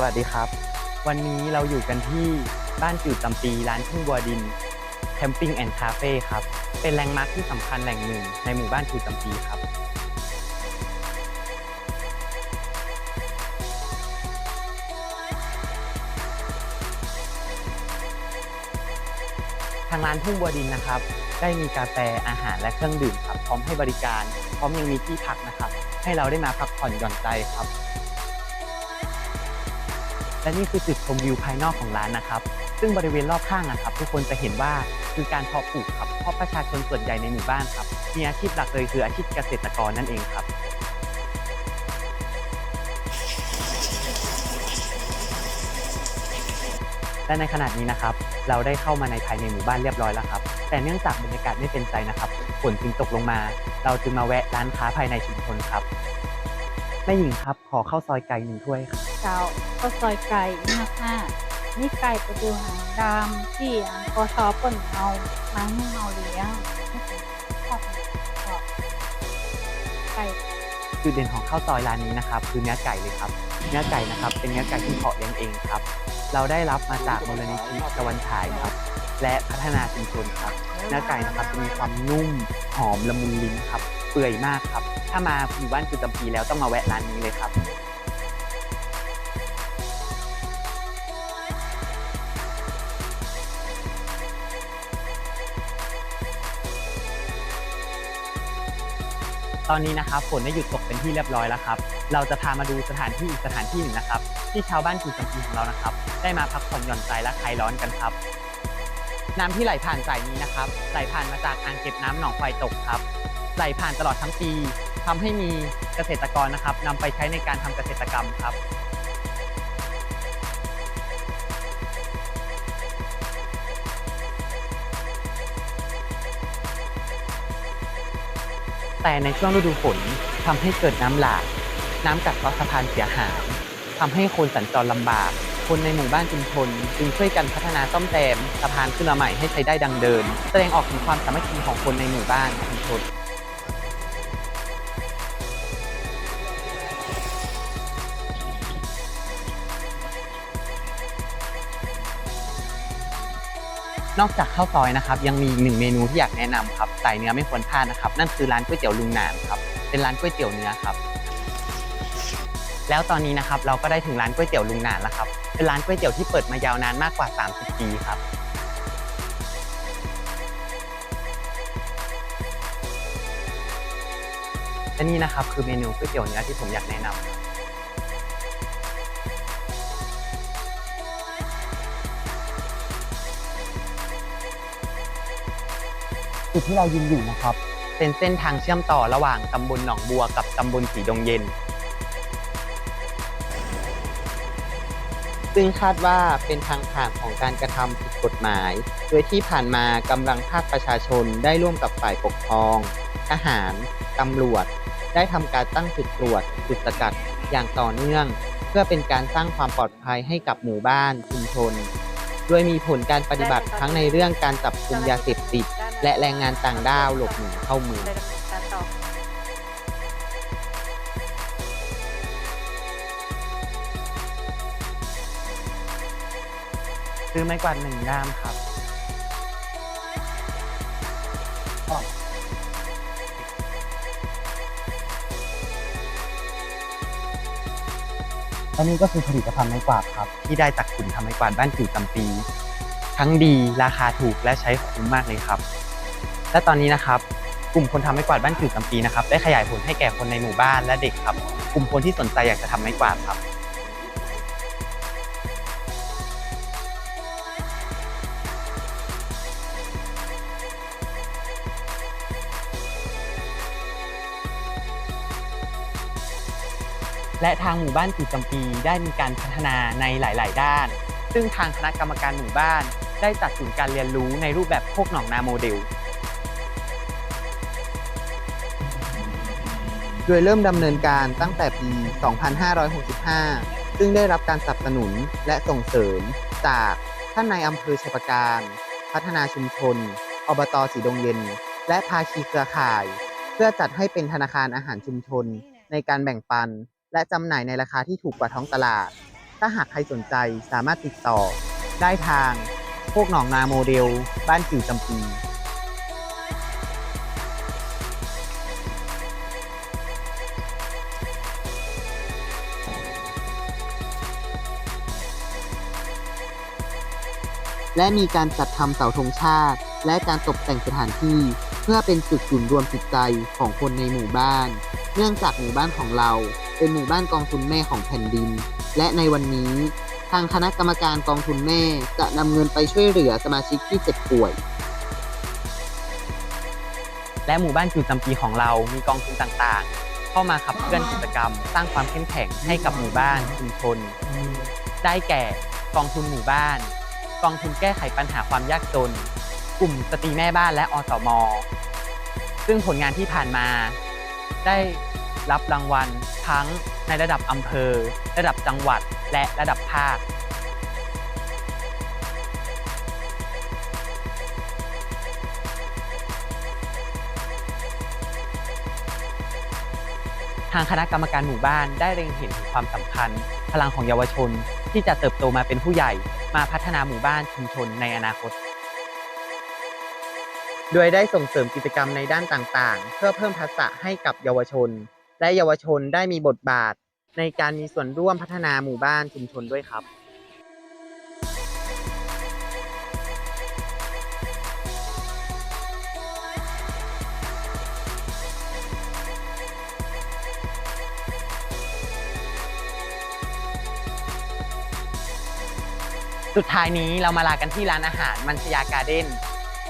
สวัสดีครับ วันนี้เราอยู่กันที่บ้านจืดตำปีร้านทุ่งบัวดินแคมปิ้งแอนด์คาเฟ่ครับ เป็นแลนด์มาร์คที่สำคัญแหล่งหนึ่งในหมู่บ้านจืดตำปีครับทางร้านทุ่งบัวดินนะครับ ได้มีกาแฟอาหารและเครื่องดื่มครับ พร้อมให้บริการ พร้อมยังมีที่พักนะครับ ให้เราได้มาพักผ่อนหย่อนใจครับ และนี่คือจุดชมวิวภายนอกของร้านนะครับ ซึ่งบริเวณรอบข้างนะครับ ทุกคนจะเห็นว่าคือการเพาะปลูกครับเพราะประชาชนส่วนใหญ่ในหมู่บ้านครับมีอาชีพหลักเลยคืออาชีพเกษตรกรนั่นเองครับและในขณะนี้นะครับ เราได้เข้ามาในภายในหมู่บ้านเรียบร้อยแล้วครับ แต่เนื่องจากบรรยากาศไม่เป็นใจนะครับฝนจึงตกลงมา เราจึงมาแวะร้านค้าภายในชุมชนครับ ม่หญิงครับ ขอข้าวซอยไก่หนึ่งถ้วยครับเจ้าข้าวซอยไก่มากค่ะนี่ไก่ประดูหางดำที่อังกอชอป่นเอามาให้เฮาเลี้ยงชอบชอบไก่จุดเด่นของข้าวซอยร้านนี้นะครับ คือเนื้อไก่เลยครับ เนื้อไก่นะครับ เป็นเนื้อไก่ที่เพาะเลี้ยงเองครับ เราได้รับมาจากมูลนิธิตะวันฉายครับ และพัฒนาชุมชนครับ เนื้อไก่นะครับจะมีความนุ่มหอมละมุนลิ้นครับเปื่อยมากครับ ถ้ามาหมู่บ้านจุดจำปีแล้วต้องมาแวะร้านนี้เลยครับ ตอนนี้นะครับฝนได้หยุดตกเป็นที่เรียบร้อยแล้วครับ เราจะพามาดูสถานที่อีกสถานที่หนึ่งนะครับ ที่ชาวบ้านจุดจำปีของเรานะครับ ได้มาพักผ่อนหย่อนใจและคลายร้อนกันครับน้ำที่ไหลผ่านสายนี้นะครับ ไหลผ่านมาจากอ่างเก็บน้ำหนองควายตกครับ ไหลผ่านตลอดทั้งปีทำให้มีเกษตรกรนะครับนำไปใช้ในการทำเกษตรกรรมครับแต่ในช่วงฤดูฝนทำให้เกิดน้ำหลาก น้ำกัดเซาะสะพานเสียหายทำให้คนสัญจรลำบาก คนในหมู่บ้านชุมชนจึงช่วยกันพัฒนาซ่อมแซมสะพานขึ้นมาใหม่ให้ใช้ได้ดังเดิม แสดงออกถึงความสามัคคีของคนในหมู่บ้านชุมชน นอกจากข้าวซอยนะครับยังมีอีกหนึ่งเมนูที่อยากแนะนำครับสายเนื้อไม่ควรพลาดนะครับ นั่นคือร้านก๋วยเตี๋ยวลุงหนานครับเป็นร้านก๋วยเตี๋ยวเนื้อครับ แล้วตอนนี้นะครับเราก็ได้ถึงร้านก๋วยเตี๋ยวลุงหนานแล้วครับเป็นร้านก๋วยเตี๋ยวที่เปิดมายาวนานมากกว่า 30 ปีครับและนี่นะครับคือเมนูก๋วยเตี๋ยวเนื้อที่ผมอยากแนะนำ จุดที่เรายืนอยู่นะครับ เป็นเส้นทางเชื่อมต่อระหว่างตำบลหนองบัวกับตำบลสีดงเย็น ซึ่งคาดว่าเป็นทางผ่านของการกระทำผิดกฎหมาย โดยที่ผ่านมากำลังภาคประชาชนได้ร่วมกับฝ่ายปกครอง ทหารตำรวจ ได้ทำการตั้งจุดตรวจจุดสกัดอย่างต่อเนื่อง เพื่อเป็นการสร้างความปลอดภัยให้กับหมู่บ้านชุมชนโดยมีผลการปฏิบัติทั้งในเรื่องการจับกุมยาเสพติด และแรงงานต่างด้าวหลบหนีเข้าเมืองได้ดำเนินการต่อซื้อไม้กวาดหนึ่งด้ามครับและนี่ก็คือผลิตภัณฑ์ไม้กวาดครับ ที่ได้จากกลุ่มทำไม้กวาดบ้านจิ๋วตำปี ทั้งดีราคาถูกและใช้คุ้มมากเลยครับ และตอนนี้นะครับกลุ่มคนทำไม้กวาดบ้านจิ๋วตำปีนะครับได้ขยายผลให้แก่คนในหมู่บ้านและเด็กครับ กลุ่มคนที่สนใจอยากจะทำไม้กวาดครับและทางหมู่บ้านจุดจำปีได้มีการพัฒนาในหลาย ๆ ด้าน ซึ่งทางคณะกรรมการหมู่บ้าน ได้จัดศูนย์การเรียนรู้ในรูปแบบโคกหนองนาโมเดล โดยเริ่มดำเนินการตั้งแต่ปี 2565 ซึ่งได้รับการสนับสนุนและส่งเสริม จากท่านนายอำเภอชัยประการ พัฒนาชุมชน อบตสีดงเย็น และภาคีเครือข่าย เพื่อจัดให้เป็นธนาคารอาหารชุมชน ในการแบ่งปัน และจำหน่ายในราคาที่ถูกกว่าท้องตลาด ถ้าหากใครสนใจสามารถติดต่อ ได้ทางพวกหนองนาโมเดล บ้านจิ๋วจำปี และมีการจัดทำเสาธงชาติ และการตกแต่งสถานที่ เพื่อเป็นจุดศูนย์รวมจิตใจของคนในหมู่บ้าน เนื่องจากหมู่บ้านของเรา เป็นหมู่บ้านกองทุนแม่ของแผ่นดิน และในวันนี้ ทางคณะกรรมการกองทุนแม่จะนำเงินไปช่วยเหลือสมาชิกที่เจ็บป่วย และหมู่บ้านจูจำปีของเรามีกองทุนต่างๆ เข้ามาขับเคลื่อนกิจกรรม สร้างความเข้มแข็งให้กับหมู่บ้านชุมชน ได้แก่กองทุนหมู่บ้าน กองทุนแก้ไขปัญหาความยากจน กลุ่มสตรีแม่บ้านและอสม ซึ่งผลงานที่ผ่านมา ได้รับรางวัลทั้งในระดับอำเภอ ระดับจังหวัด และระดับภาค ทางคณะกรรมการหมู่บ้านได้เล็งเห็นถึงความสำคัญ พลังของเยาวชน ที่จะเติบโตมาเป็นผู้ใหญ่ มาพัฒนาหมู่บ้านชุมชนในอนาคต โดยได้ส่งเสริมกิจกรรมในด้านต่างๆ เพื่อเพิ่มทักษะให้กับเยาวชน และเยาวชนได้มีบทบาท ในการมีส่วนร่วมพัฒนาหมู่บ้านชุมชนด้วยครับ สุดท้ายนี้เรามาลากันที่ร้านอาหารมัญชยาการ์เด้น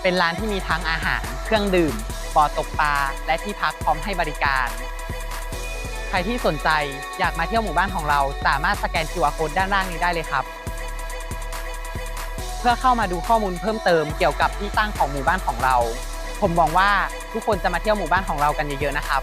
เป็นร้านที่มีทั้งอาหาร เครื่องดื่มบ่อตกปลา และที่พักพร้อมให้บริการ ใครที่สนใจอยากมาเที่ยวหมู่บ้านของเรา สามารถสแกน QR code ด้านล่างนี้ได้เลยครับ เพื่อเข้ามาดูข้อมูลเพิ่มเติมเกี่ยวกับที่ตั้งของหมู่บ้านของเรา ผมหวังว่าทุกคนจะมาเที่ยวหมู่บ้านของเรากันเยอะๆนะครับ